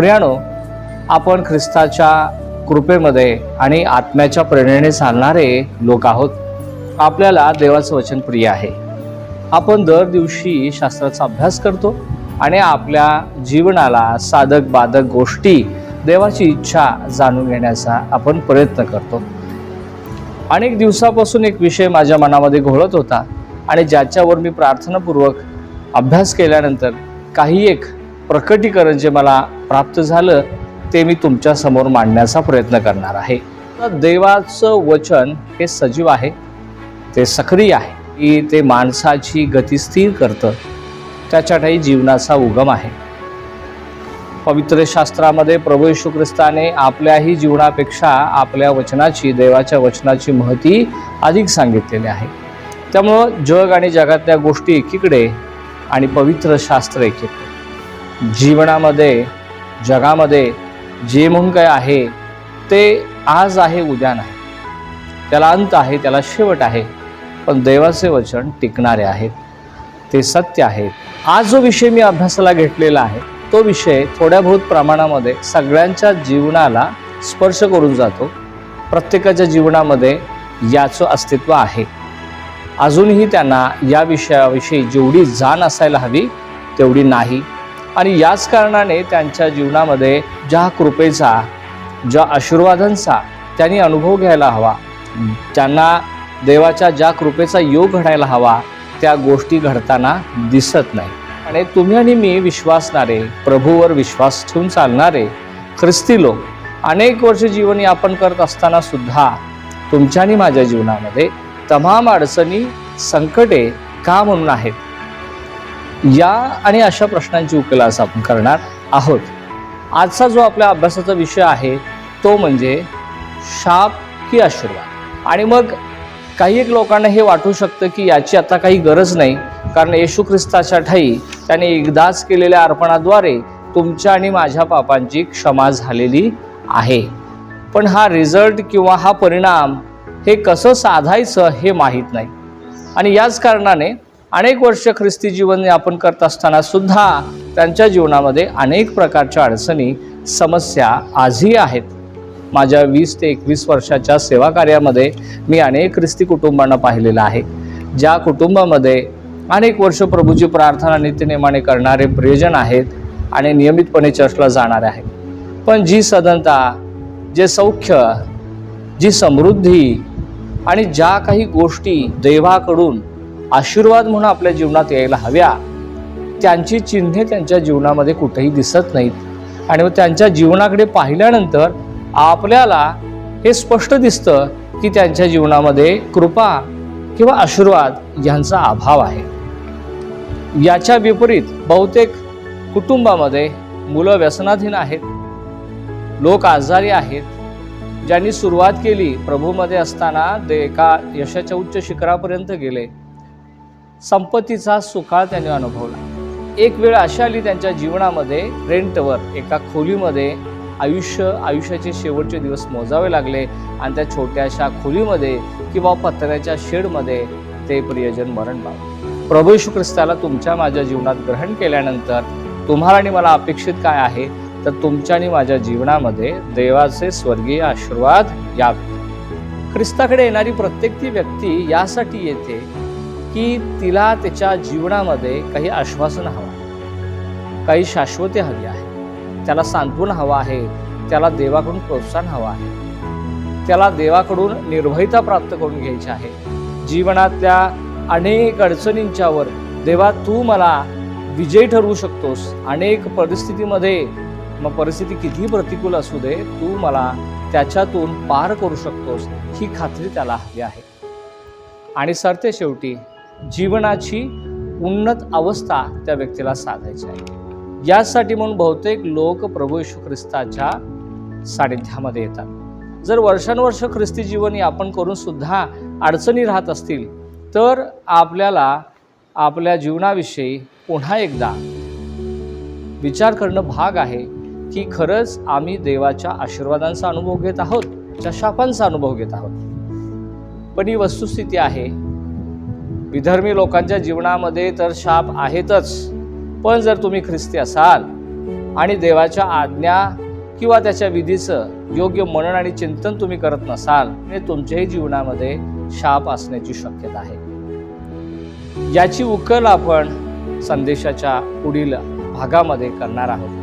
प्रियानो आपण ख्रिस्ताच्या कृपेमध्ये आणि आत्म्याच्या प्रेरणेने चालणारे लोक आहोत. आपल्याला देवाचं वचन प्रिय आहे. आपण दर दिवशी शास्त्राचा अभ्यास करतो आणि आपल्या जीवनाला साधक बाधक गोष्टी देवाची इच्छा जाणून घेण्याचा आपण प्रयत्न करतो. अनेक दिवसापासून एक विषय माझ्या मनामध्ये घोळत होता आणि ज्याच्यावर मी प्रार्थनापूर्वक अभ्यास केल्यानंतर काही एक प्रकटीकरण जे मला प्राप्त झालं ते मी तुमच्यासमोर मांडण्याचा प्रयत्न करणार आहे. देवाचं वचन हे सजीव आहे ते सक्रिय आहे की ते माणसाची गती स्थिर करतं त्याच्यातही जीवनाचा उगम आहे. पवित्र शास्त्रामध्ये प्रभू येशू ख्रिस्ताने आपल्याही जीवनापेक्षा आपल्या वचनाची देवाच्या वचनाची महती अधिक सांगितलेली आहे. त्यामुळं जग आणि जगातल्या गोष्टी एकीकडे आणि पवित्र शास्त्र एकीकडे. जीवनामध्ये जगामध्ये जे म्हणून काय आहे ते आज आहे उद्या नाही. त्याला अंत आहे त्याला शेवट आहे पण देवाचे वचन टिकणारे आहेत. ते सत्य आहेत आज जो विषय मी अभ्यासाला घेतलेला आहे तो विषय थोड्या बहुत प्रमाणामध्ये सगळ्यांच्या जीवनाला स्पर्श करून जातो. प्रत्येकाच्या जीवनामध्ये याचं अस्तित्व आहे. अजूनही त्यांना या विषयाविषयी जेवढी जाण असायला हवी तेवढी नाही. आणि याच कारणाने त्यांच्या जीवनामध्ये ज्या कृपेचा ज्या आशीर्वादांचा त्यांनी अनुभव घ्यायला हवा त्यांना देवाच्या ज्या कृपेचा योग घडायला हवा त्या गोष्टी घडताना दिसत नाही. आणि तुम्ही आणि मी विश्वासणारे प्रभूवर विश्वास ठेवून चालणारे ख्रिस्ती लोक अनेक वर्ष जीवन यापन करत असताना सुद्धा तुमच्या आणि माझ्या जीवनामध्ये तमाम अडचणी संकटे का म्हणून आहेत? या आणि अशा प्रश्नांची उकल आज आपण करणार आहोत. आजचा जो आपल्या अभ्यासाचा विषय आहे तो म्हणजे शाप की आशीर्वाद. आणि मग काही एक लोकांना हे वाटू शकतं की याची आता काही गरज नाही कारण येशू ख्रिस्ताच्या ठाई त्याने एकदाच केलेल्या अर्पणाद्वारे तुमच्या आणि माझ्या पापांची क्षमा झालेली आहे. पण हा रिझल्ट किंवा हा परिणाम हे कसं साधायचं हे माहीत नाही. आणि याच कारणाने अनेक वर्ष ख्रिस्ती जीवन यापन करत असताना सुद्धा त्यांच्या जीवनामध्ये अनेक प्रकारच्या अडचणी समस्या आजही आहेत. माझ्या वीस ते एकवीस वर्षाच्या सेवा कार्यामध्ये मी अनेक ख्रिस्ती कुटुंबांना पाहिलेलं आहे. ज्या कुटुंबामध्ये अनेक वर्ष प्रभूची प्रार्थना नित्यनेमाने करणारे प्रियजन आहेत आणि नियमितपणे चर्चला जाणारे आहेत. पण जी सदनता जे सौख्य जी समृद्धी आणि ज्या काही गोष्टी देवाकडून आशीर्वाद म्हणून आपल्या जीवनात यायला हव्या. त्यांची चिन्हे त्यांच्या जीवनामध्ये कुठेही दिसत नाहीत. आणि मग त्यांच्या जीवनाकडे पाहिल्यानंतर आपल्याला हे स्पष्ट दिसतं की त्यांच्या जीवनामध्ये कृपा किंवा आशीर्वाद यांचा अभाव आहे. याच्या विपरीत बहुतेक कुटुंबामध्ये मुलं व्यसनाधीन आहेत. लोक आजारी आहेत. ज्यांनी सुरुवात केली प्रभूमध्ये असताना ते एका यशाच्या उच्च शिखरापर्यंत गेले. संपत्तीचा सुखाळ त्यांनी अनुभवला. एक वेळ अशी आली त्यांच्या जीवनामध्ये रेंटवर एका खोलीमध्ये आयुष्य आयुष्याचे शेवटचे दिवस मोजावे लागले आणि त्या छोट्याशा खोलीमध्ये किंवा पत्र्याच्या शेडमध्ये ते प्रियजन मरण पावले. प्रभू यशू ख्रिस्ताला तुमच्या माझ्या जीवनात ग्रहण केल्यानंतर तुम्हाला आणि मला अपेक्षित काय आहे? तर तुमच्या आणि माझ्या जीवनामध्ये देवाचे स्वर्गीय आशीर्वाद यावे. ख्रिस्ताकडे येणारी प्रत्येक ती व्यक्ती यासाठी येते की तिला त्याच्या जीवनामध्ये काही आश्वासन हवं. काही शाश्वती हवी आहे. त्याला सांत्वन हवं आहे. त्याला देवाकडून प्रोत्साहन हवं आहे. त्याला देवाकडून निर्भयता प्राप्त करून घ्यायची आहे. जीवनातल्या अनेक अडचणींच्यावर देवा तू मला विजय ठरवू शकतोस. अनेक परिस्थितीमध्ये मग परिस्थिती कितीही प्रतिकूल असू दे तू मला त्याच्यातून पार करू शकतोस. ही खात्री त्याला हवी आहे. आणि सरते शेवटी जीवनाची उन्नत अवस्था त्या व्यक्तीला साधायची आहे. यासाठी म्हणून बहुतेक लोक प्रभू येशू ख्रिस्ताच्या सानिध्यामध्ये येतात. जर वर्षानुवर्ष ख्रिस्ती जीवन आपण करून सुद्धा अडचणी राहत असतील तर आपल्याला आपल्या जीवनाविषयी पुन्हा एकदा विचार करणं भाग आहे की खरंच आम्ही देवाच्या आशीर्वादांचा अनुभव घेत आहोत त्या शापांचा अनुभव घेत आहोत. पण ही वस्तुस्थिती आहे विधर्मी लोकांच्या जीवनामध्ये तर शाप आहेतच पण जर तुम्ही ख्रिस्ती असाल आणि देवाच्या आज्ञा किंवा त्याच्या विधीचं योग्य मनन आणि चिंतन तुम्ही करत नसाल हे तुमच्याही जीवनामध्ये शाप असण्याची शक्यता आहे. याची उकल आपण संदेशाच्या पुढील भागामध्ये करणार आहोत.